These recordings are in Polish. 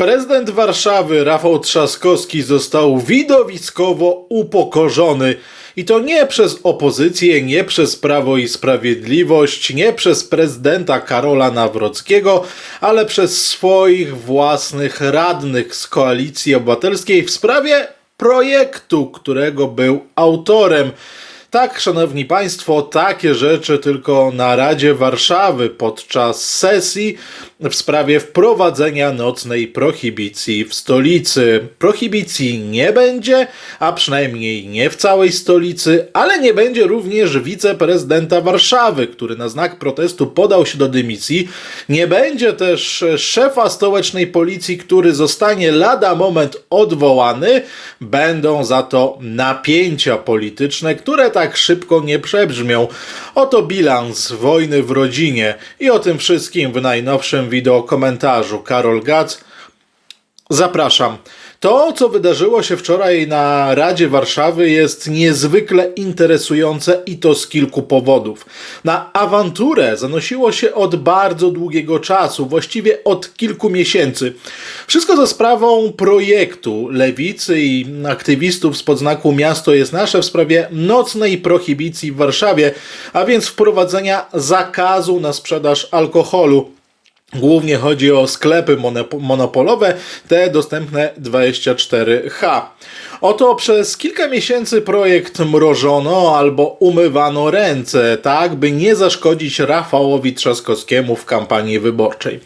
Prezydent Warszawy Rafał Trzaskowski został widowiskowo upokorzony. I to nie przez opozycję, nie przez Prawo i Sprawiedliwość, nie przez prezydenta Karola Nawrockiego, ale przez swoich własnych radnych z Koalicji Obywatelskiej w sprawie projektu, którego był autorem. Tak, szanowni państwo, takie rzeczy tylko na Radzie Warszawy podczas sesji w sprawie wprowadzenia nocnej prohibicji w stolicy. Prohibicji nie będzie, a przynajmniej nie w całej stolicy, ale nie będzie również wiceprezydenta Warszawy, który na znak protestu podał się do dymisji. Nie będzie też szefa stołecznej policji, który zostanie lada moment odwołany. Będą za to napięcia polityczne, które tak szybko nie przebrzmią. Oto bilans wojny w rodzinie i o tym wszystkim w najnowszym wideo komentarzu. Karol Gac. Zapraszam. To, co wydarzyło się wczoraj na Radzie Warszawy, jest niezwykle interesujące i to z kilku powodów. Na awanturę zanosiło się od bardzo długiego czasu, właściwie od kilku miesięcy. Wszystko za sprawą projektu lewicy i aktywistów z podznaku Miasto jest nasze w sprawie nocnej prohibicji w Warszawie, a więc wprowadzenia zakazu na sprzedaż alkoholu. Głównie chodzi o sklepy monop- monopolowe, te dostępne 24H. Oto przez kilka miesięcy projekt mrożono albo umywano ręce, tak by nie zaszkodzić Rafałowi Trzaskowskiemu w kampanii wyborczej.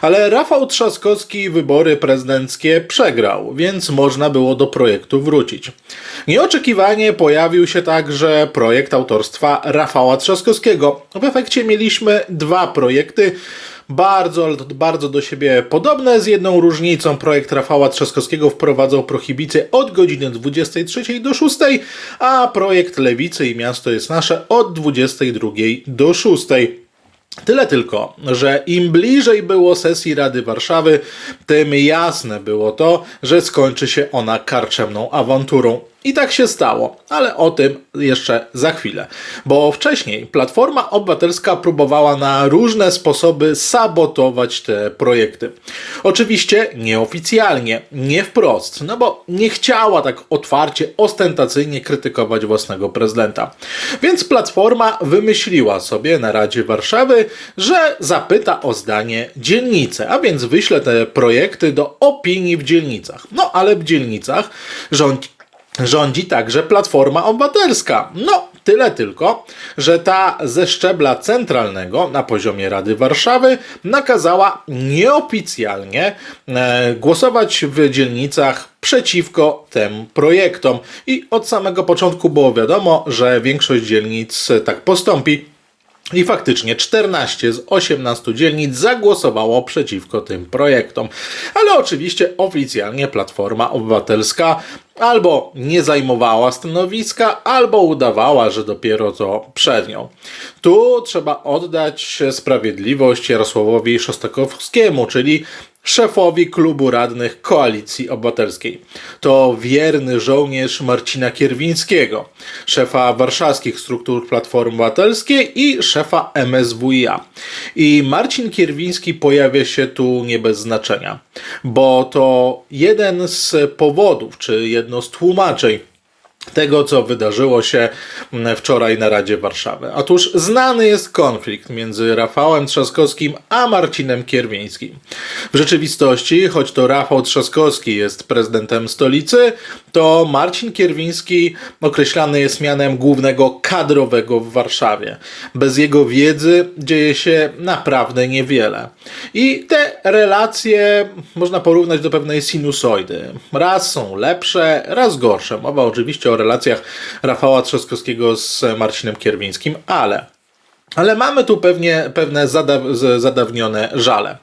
Ale Rafał Trzaskowski wybory prezydenckie przegrał, więc można było do projektu wrócić. Nieoczekiwanie pojawił się także projekt autorstwa Rafała Trzaskowskiego. W efekcie mieliśmy dwa projekty, bardzo, bardzo do siebie podobne, z jedną różnicą. Projekt Rafała Trzaskowskiego wprowadzał prohibicję od godziny 23 do 6, a projekt Lewicy i Miasto jest Nasze od 22 do 6. Tyle tylko, że im bliżej było sesji Rady Warszawy, tym jasne było to, że skończy się ona karczemną awanturą. I tak się stało, ale o tym jeszcze za chwilę. Bo wcześniej Platforma Obywatelska próbowała na różne sposoby sabotować te projekty. Oczywiście nieoficjalnie, nie wprost, no bo nie chciała tak otwarcie, ostentacyjnie krytykować własnego prezydenta. Więc Platforma wymyśliła sobie na Radzie Warszawy, że zapyta o zdanie dzielnicę, a więc wyśle te projekty do opinii w dzielnicach. No ale w dzielnicach rządzi rządzi także Platforma Obywatelska. No, tyle tylko, że ta ze szczebla centralnego na poziomie Rady Warszawy nakazała nieoficjalnie e, głosować w dzielnicach przeciwko tym projektom. I od samego początku było wiadomo, że większość dzielnic tak postąpi. I faktycznie 14 z 18 dzielnic zagłosowało przeciwko tym projektom. Ale oczywiście oficjalnie Platforma Obywatelska albo nie zajmowała stanowiska, albo udawała, że dopiero to przed nią. Tu trzeba oddać sprawiedliwość Jarosławowi Szostakowskiemu, czyli szefowi klubu radnych Koalicji Obywatelskiej. To wierny żołnierz Marcina Kierwińskiego, szefa warszawskich struktur Platformy Obywatelskiej i szefa MSWiA. I Marcin Kierwiński pojawia się tu nie bez znaczenia, bo to jeden z powodów, czy jedno z tłumaczeń, tego, co wydarzyło się wczoraj na Radzie Warszawy. Otóż znany jest konflikt między Rafałem Trzaskowskim a Marcinem Kierwińskim. W rzeczywistości, choć to Rafał Trzaskowski jest prezydentem stolicy, to Marcin Kierwiński określany jest mianem głównego kadrowego w Warszawie. Bez jego wiedzy dzieje się naprawdę niewiele. I te relacje można porównać do pewnej sinusoidy. Raz są lepsze, raz gorsze. Mowa oczywiście o relacjach Rafała Trzaskowskiego z Marcinem Kierwińskim, ale ale mamy tu pewnie, pewne zadaw, z- zadawnione żale.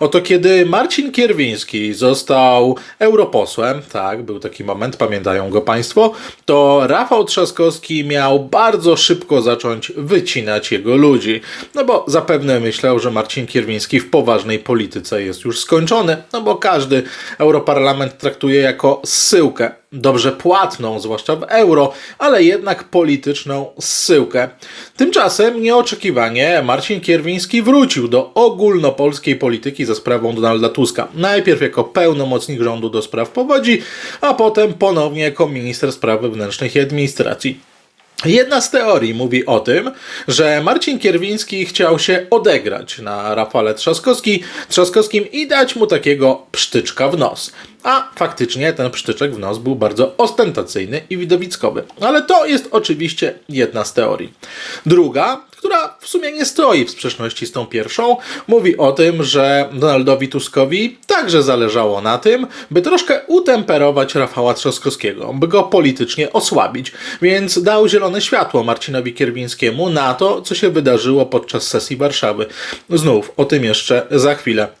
Oto kiedy Marcin Kierwiński został europosłem, tak, był taki moment, pamiętają go Państwo, to Rafał Trzaskowski miał bardzo szybko zacząć wycinać jego ludzi. No bo zapewne myślał, że Marcin Kierwiński w poważnej polityce jest już skończony, no bo każdy europarlament traktuje jako zsyłkę. Dobrze płatną, zwłaszcza w euro, ale jednak polityczną zsyłkę. Tymczasem nieoczekiwanie Marcin Kierwiński wrócił do ogólnopolskiej polityki za sprawą Donalda Tuska. Najpierw jako pełnomocnik rządu do spraw powodzi, a potem ponownie jako minister spraw wewnętrznych i administracji. Jedna z teorii mówi o tym, że Marcin Kierwiński chciał się odegrać na Rafale Trzaskowski, Trzaskowskim i dać mu takiego psztyczka w nos. A faktycznie ten psztyczek w nos był bardzo ostentacyjny i widowickowy. Ale to jest oczywiście jedna z teorii. Druga, która w sumie nie stoi w sprzeczności z tą pierwszą, mówi o tym, że Donaldowi Tuskowi także zależało na tym, by troszkę utemperować Rafała Trzaskowskiego, by go politycznie osłabić, więc dał zielone światło Marcinowi Kierwińskiemu na to, co się wydarzyło podczas sesji Warszawy. Znów o tym jeszcze za chwilę.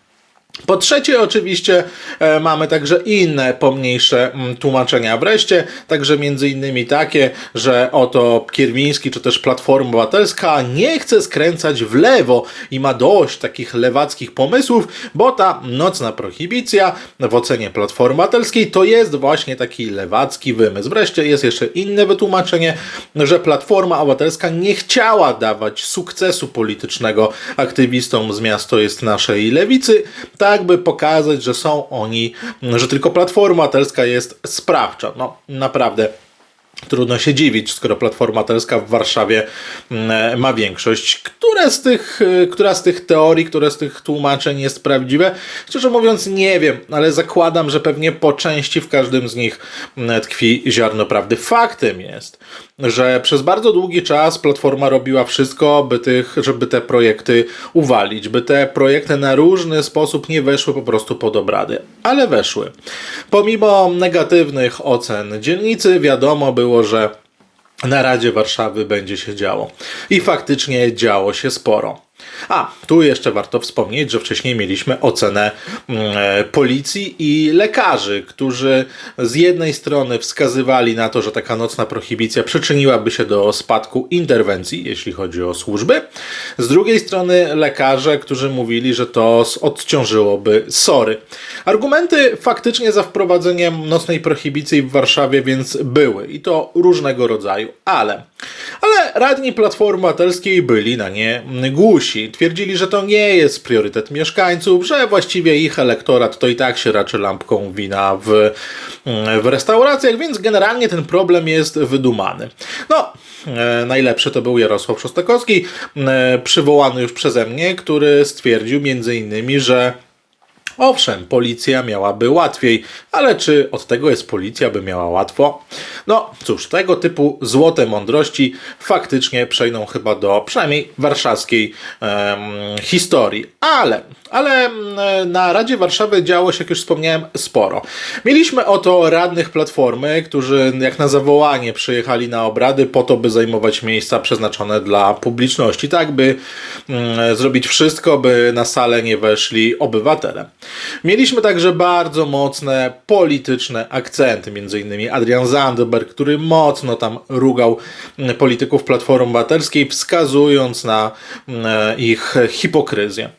Po trzecie, oczywiście e, mamy także inne, pomniejsze mm, tłumaczenia. Wreszcie także między innymi takie, że oto Kierwiński czy też Platforma Obywatelska nie chce skręcać w lewo i ma dość takich lewackich pomysłów, bo ta nocna prohibicja w ocenie Platformy Obywatelskiej to jest właśnie taki lewacki wymysł. Wreszcie jest jeszcze inne wytłumaczenie, że Platforma Obywatelska nie chciała dawać sukcesu politycznego aktywistom z miasto jest naszej lewicy, tak by pokazać, że są oni, że tylko Platforma Obywatelska jest sprawcza. No naprawdę Trudno się dziwić, skoro Platforma Obywatelska w Warszawie mm, ma większość. Które z tych, y, która z tych teorii, które z tych tłumaczeń jest prawdziwe? Szczerze mówiąc, nie wiem, ale zakładam, że pewnie po części w każdym z nich mm, tkwi ziarno prawdy. Faktem jest, że przez bardzo długi czas Platforma robiła wszystko, by tych, żeby te projekty uwalić, by te projekty na różny sposób nie weszły po prostu pod obrady. Ale weszły. Pomimo negatywnych ocen dzielnicy, wiadomo było, było, że na Radzie Warszawy będzie się działo. I faktycznie działo się sporo. A, tu jeszcze warto wspomnieć, że wcześniej mieliśmy ocenę mm, e, policji i lekarzy, którzy z jednej strony wskazywali na to, że taka nocna prohibicja przyczyniłaby się do spadku interwencji, jeśli chodzi o służby. Z drugiej strony lekarze, którzy mówili, że to odciążyłoby sory. Argumenty faktycznie za wprowadzeniem nocnej prohibicji w Warszawie więc były i to różnego rodzaju, ale, ale radni Platformy Obywatelskiej byli na nie głusi twierdzili, że to nie jest priorytet mieszkańców, że właściwie ich elektorat to i tak się raczy lampką wina w, w restauracjach, więc generalnie ten problem jest wydumany. No, e, najlepszy to był Jarosław Szostakowski, e, przywołany już przeze mnie, który stwierdził między innymi, że Owszem, policja miałaby łatwiej, ale czy od tego jest policja, by miała łatwo? No cóż, tego typu złote mądrości faktycznie przejdą chyba do przynajmniej warszawskiej um, historii. Ale, ale na Radzie Warszawy działo się, jak już wspomniałem, sporo. Mieliśmy oto radnych Platformy, którzy jak na zawołanie przyjechali na obrady po to, by zajmować miejsca przeznaczone dla publiczności, tak by um, zrobić wszystko, by na salę nie weszli obywatele. Mieliśmy także bardzo mocne polityczne akcenty, innymi Adrian Zandberg, który mocno tam rugał polityków Platformy Obywatelskiej, wskazując na mm, ich hipokryzję.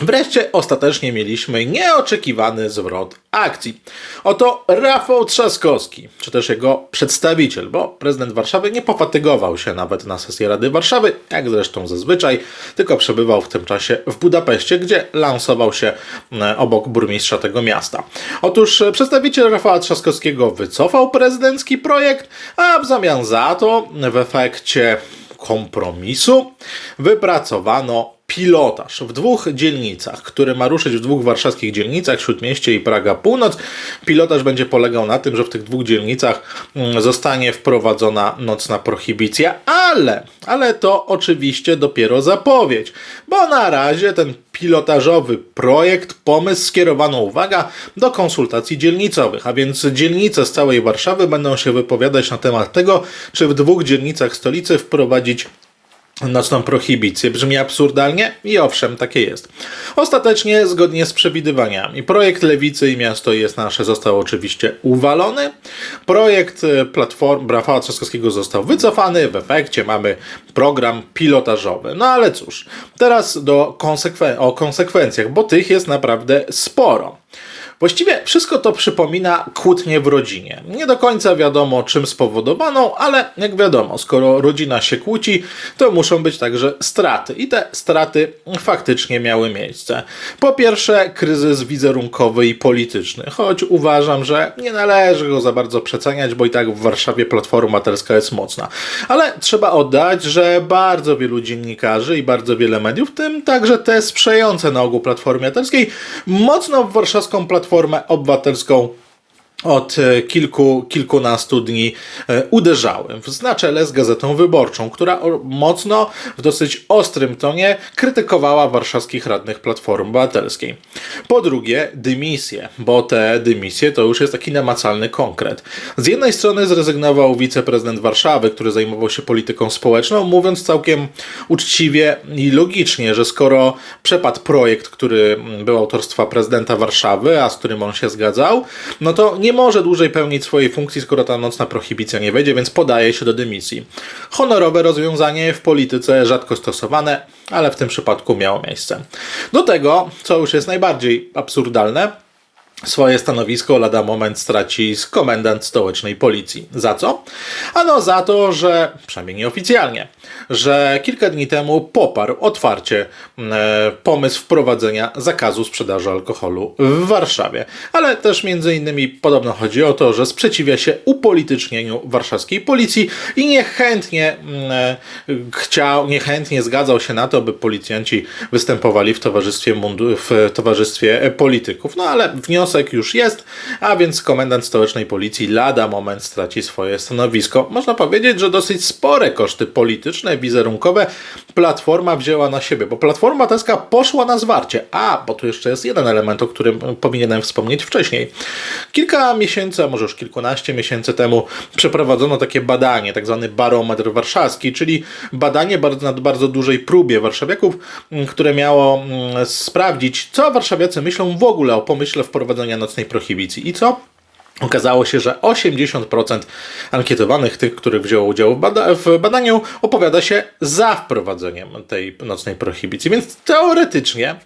Wreszcie ostatecznie mieliśmy nieoczekiwany zwrot akcji. Oto Rafał Trzaskowski, czy też jego przedstawiciel, bo prezydent Warszawy nie pofatygował się nawet na sesję Rady Warszawy, jak zresztą zazwyczaj, tylko przebywał w tym czasie w Budapeszcie, gdzie lansował się e, obok burmistrza tego miasta. Otóż przedstawiciel Rafała Trzaskowskiego wycofał prezydencki projekt, a w zamian za to w efekcie kompromisu wypracowano pilotaż w dwóch dzielnicach, który ma ruszyć w dwóch warszawskich dzielnicach, Śródmieście i Praga Północ. Pilotaż będzie polegał na tym, że w tych dwóch dzielnicach mm, zostanie wprowadzona nocna prohibicja, ale, ale to oczywiście dopiero zapowiedź, bo na razie ten pilotażowy projekt, pomysł skierowano, uwaga, do konsultacji dzielnicowych, a więc dzielnice z całej Warszawy będą się wypowiadać na temat tego, czy w dwóch dzielnicach stolicy wprowadzić nocną prohibicję. Brzmi absurdalnie? I owszem, takie jest. Ostatecznie, zgodnie z przewidywaniami, projekt Lewicy i Miasto jest nasze został oczywiście uwalony. Projekt e, Platformy Rafała Trzaskowskiego został wycofany. W efekcie mamy program pilotażowy. No ale cóż, teraz do konsekwen o konsekwencjach, bo tych jest naprawdę sporo. Właściwie wszystko to przypomina kłótnię w rodzinie. Nie do końca wiadomo, czym spowodowaną, ale jak wiadomo, skoro rodzina się kłóci, to muszą być także straty. I te straty faktycznie miały miejsce. Po pierwsze, kryzys wizerunkowy i polityczny, choć uważam, że nie należy go za bardzo przeceniać, bo i tak w Warszawie Platforma Obywatelska jest mocna. Ale trzeba oddać, że bardzo wielu dziennikarzy i bardzo wiele mediów, w tym także te sprzyjające na ogół Platformie Obywatelskiej, mocno w warszawską Platformę Obywatelską od e, kilku, kilkunastu dni e, uderzały w na czele z Gazetą Wyborczą, która mocno, w dosyć ostrym tonie krytykowała warszawskich radnych Platformy Obywatelskiej. Po drugie, dymisje, bo te dymisje to już jest taki namacalny konkret. Z jednej strony zrezygnował wiceprezydent Warszawy, który zajmował się polityką społeczną, mówiąc całkiem uczciwie i logicznie, że skoro przepadł projekt, który był autorstwa prezydenta Warszawy, a z którym on się zgadzał, no to nie może dłużej pełnić swojej funkcji, skoro ta nocna prohibicja nie wejdzie, więc podaje się do dymisji. Honorowe rozwiązanie w polityce rzadko stosowane, ale w tym przypadku miało miejsce. Do tego, co już jest najbardziej absurdalne, Swoje stanowisko lada moment straci z komendant stołecznej policji. Za co? Ano za to, że, przynajmniej nieoficjalnie, że kilka dni temu poparł otwarcie e, pomysł wprowadzenia zakazu sprzedaży alkoholu w Warszawie. Ale też między innymi podobno chodzi o to, że sprzeciwia się upolitycznieniu warszawskiej policji i niechętnie mm, e, chciał, niechętnie zgadzał się na to, by policjanci występowali w towarzystwie, mundu, w towarzystwie e, polityków. No ale wniosek już jest, a więc komendant stołecznej policji lada moment straci swoje stanowisko. Można powiedzieć, że dosyć spore koszty polityczne, wizerunkowe Platforma wzięła na siebie, bo Platforma Obywatelska poszła na zwarcie. A, bo tu jeszcze jest jeden element, o którym powinienem wspomnieć wcześniej. Kilka miesięcy, a może już kilkanaście miesięcy temu przeprowadzono takie badanie, tak zwany barometr warszawski, czyli badanie na bardzo dużej próbie warszawiaków, które miało sprawdzić, co warszawiacy myślą w ogóle o pomyśle wprowadzenia nocnej prohibicji. I co Okazało się, że 80% ankietowanych, tych, których wzięło udział w, bada- w badaniu, opowiada się za wprowadzeniem tej nocnej prohibicji. Więc teoretycznie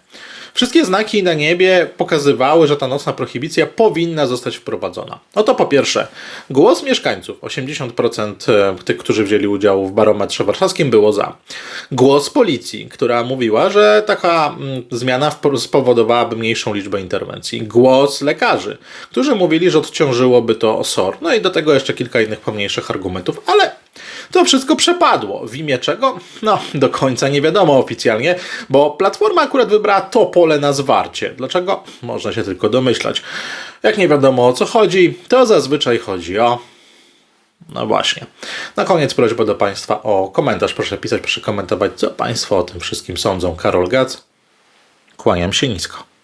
wszystkie znaki na niebie pokazywały, że ta nocna prohibicja powinna zostać wprowadzona. No to po pierwsze, głos mieszkańców, 80% tych, którzy wzięli udział w barometrze warszawskim, było za. Głos policji, która mówiła, że taka mm, zmiana spowodowałaby mniejszą liczbę interwencji. Głos lekarzy, którzy mówili, że odciążyłoby to SOR. No i do tego jeszcze kilka innych pomniejszych argumentów, ale to wszystko przepadło. W imię czego? No, do końca nie wiadomo oficjalnie, bo Platforma akurat wybrała to pole na zwarcie. Dlaczego? Można się tylko domyślać. Jak nie wiadomo o co chodzi, to zazwyczaj chodzi o no właśnie. Na koniec prośba do Państwa o komentarz. Proszę pisać, proszę komentować, co Państwo o tym wszystkim sądzą. Karol Gac. Kłaniam się nisko.